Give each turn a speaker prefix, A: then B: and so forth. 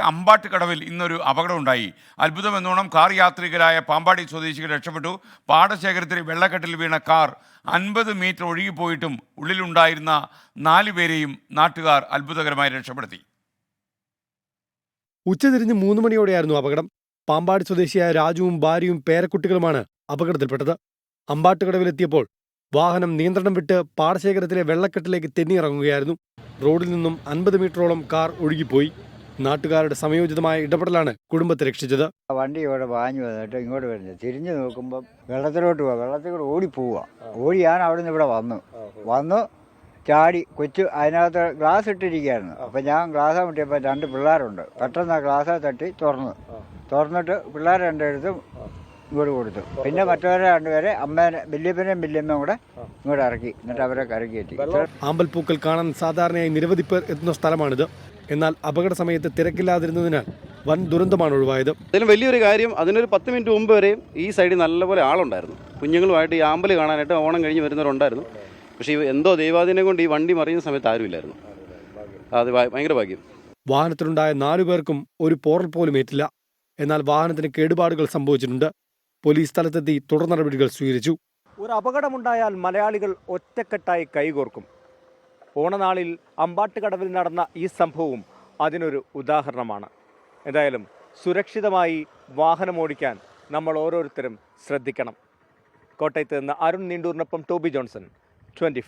A: അമ്പാട്ടുകടവിൽ ഇന്നൊരു അപകടമുണ്ടായി. അത്ഭുതമെന്നോണം കാർ യാത്രികരായ പാമ്പാടി സ്വദേശികൾ രക്ഷപ്പെട്ടു. പാടശേഖരത്തിൽ വെള്ളക്കെട്ടിൽ വീണ കാർ അൻപത് മീറ്റർ ഒഴുകിപ്പോയിട്ടും ഉള്ളിലുണ്ടായിരുന്ന നാലു പേരെയും നാട്ടുകാർ അത്ഭുതകരമായി രക്ഷപ്പെടുത്തി.
B: ഉച്ചതിരിഞ്ഞ് മൂന്ന് മണിയോടെയായിരുന്നു അപകടം. പാമ്പാടി സ്വദേശിയായ രാജുവും ഭാര്യയും പേരക്കുട്ടികളുമാണ് അപകടത്തിൽപ്പെട്ടത്. അമ്പാട്ടുകടവിലെത്തിയപ്പോൾ വാഹനം നിയന്ത്രണം വിട്ട് പാടശേഖരത്തിലെ വെള്ളക്കെട്ടിലേക്ക് തെന്നിയിറങ്ങുകയായിരുന്നു. റോഡിൽ നിന്നും അൻപത് മീറ്ററോളം കാർ ഒഴുകിപ്പോയി. നാട്ടുകാരുടെ സമയോചിതമായ ഇടപെടലാണ് കുടുംബത്തെ രക്ഷിച്ചത്.
C: വണ്ടി ഇവിടെ വാങ്ങി വന്നിട്ട് ഇങ്ങോട്ട് വരുന്നത്. തിരിഞ്ഞു നോക്കുമ്പോൾ വെള്ളത്തിലോട്ട് പോവാ വെള്ളത്തിൽ കൂടെ ഓടി പോവുക ഓടിയാണ് അവിടെ നിന്ന് ഇവിടെ വന്നു. വന്നു ചാടി കൊച്ചു അതിനകത്ത് ഗ്ലാസ് ഇട്ടിരിക്കുകയായിരുന്നു. അപ്പം ഞാൻ ഗ്ലാസ് മുട്ടിയപ്പോൾ രണ്ട് പിള്ളേരുണ്ട്. പെട്ടെന്ന് ആ ഗ്ലാസ് തട്ടി തുറന്നു. തുറന്നിട്ട് പിള്ളേർ രണ്ടെടുത്തും ഇങ്ങോട്ട് കൊടുത്തു. പിന്നെ മറ്റവരെ രണ്ടുപേരെ അമ്മേനെ വല്യപ്പനെയും വല്യമ്മയും കൂടെ ഇങ്ങോട്ട് ഇറക്കി. എന്നിട്ട് അവരെ കരകയറ്റി.
B: ആമ്പൽപ്പൂക്കൾ കാണാൻ സാധാരണയായി നിരവധി പേർ എത്തുന്ന സ്ഥലമാണിത്. എന്നാൽ അപകട സമയത്ത് തിരക്കില്ലാതിരുന്നതിനാൽ വൻ ദുരന്തമാണ് ഒഴിവായത്.
D: അതിലും വലിയൊരു കാര്യം അതിനൊരു പത്ത് മിനിറ്റ് മുമ്പ് വരെയും ഈ സൈഡിൽ നല്ലപോലെ ആളുണ്ടായിരുന്നു. കുഞ്ഞുങ്ങളുമായിട്ട് ഈ ആമ്പൽ കാണാനായിട്ട് ഓണം കഴിഞ്ഞ് വരുന്നവരുണ്ടായിരുന്നു. പക്ഷേ എന്തോ ദൈവാധീനം കൊണ്ട് ഈ വണ്ടി മറിയുന്ന സമയത്ത് ആരുമില്ലായിരുന്നു. അത് ഭയങ്കര ഭാഗ്യം.
B: വാഹനത്തിലുണ്ടായ നാലു പേർക്കും ഒരു പോറൽ പോലും ഏറ്റില്ല. എന്നാൽ വാഹനത്തിന് കേടുപാടുകൾ സംഭവിച്ചിട്ടുണ്ട്. പോലീസ് സ്ഥലത്തെത്തി തുടർ നടപടികൾ സ്വീകരിച്ചു.
E: ഒരു അപകടമുണ്ടായാൽ മലയാളികൾ ഒറ്റക്കെട്ടായി കൈകോർക്കും. ഓണനാളിൽ അമ്പാട്ടുകടവിൽ നടന്ന ഈ സംഭവവും അതിനൊരു ഉദാഹരണമാണ്. എന്തായാലും സുരക്ഷിതമായി വാഹനം ഓടിക്കാൻ നമ്മൾ ഓരോരുത്തരും ശ്രദ്ധിക്കണം. കോട്ടയത്ത് നിന്ന് അരുൺ നീണ്ടൂറിനൊപ്പം ടോബി ജോൺസൺ ട്വന്റി